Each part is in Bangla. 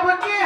over again.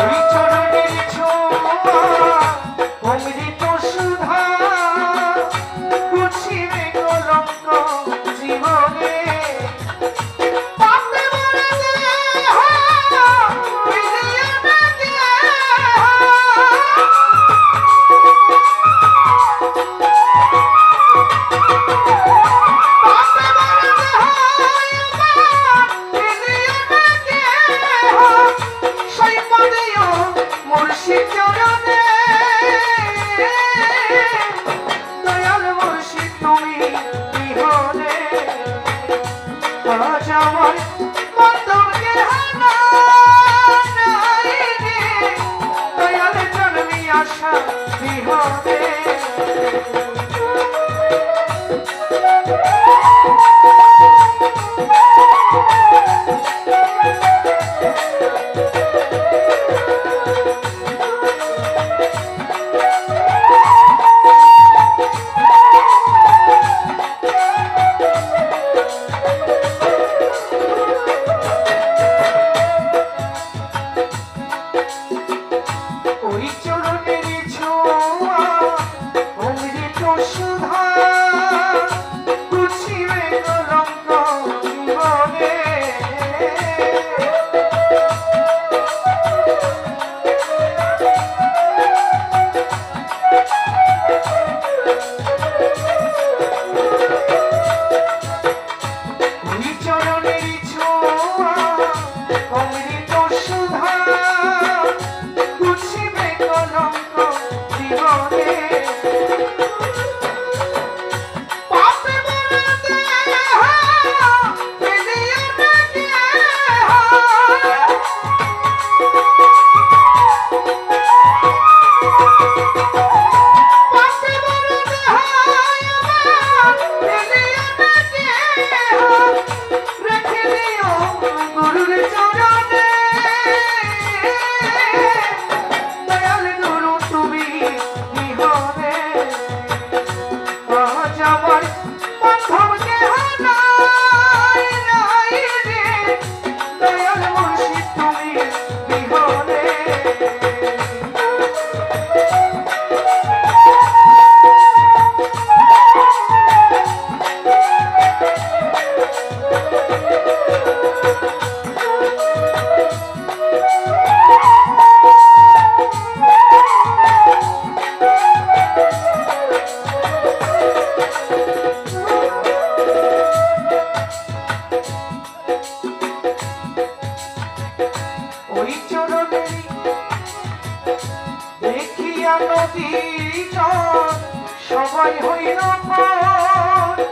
ওই ওই চরণে দেখিয়া নদী সবাই হইল পর।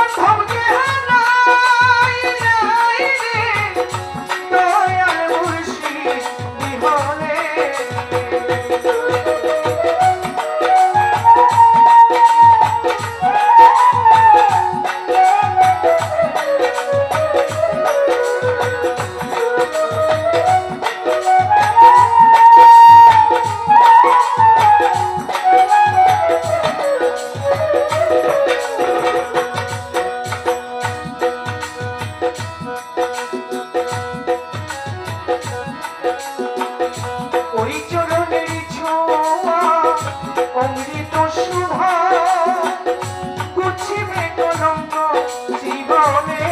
বান্ধব জীবনে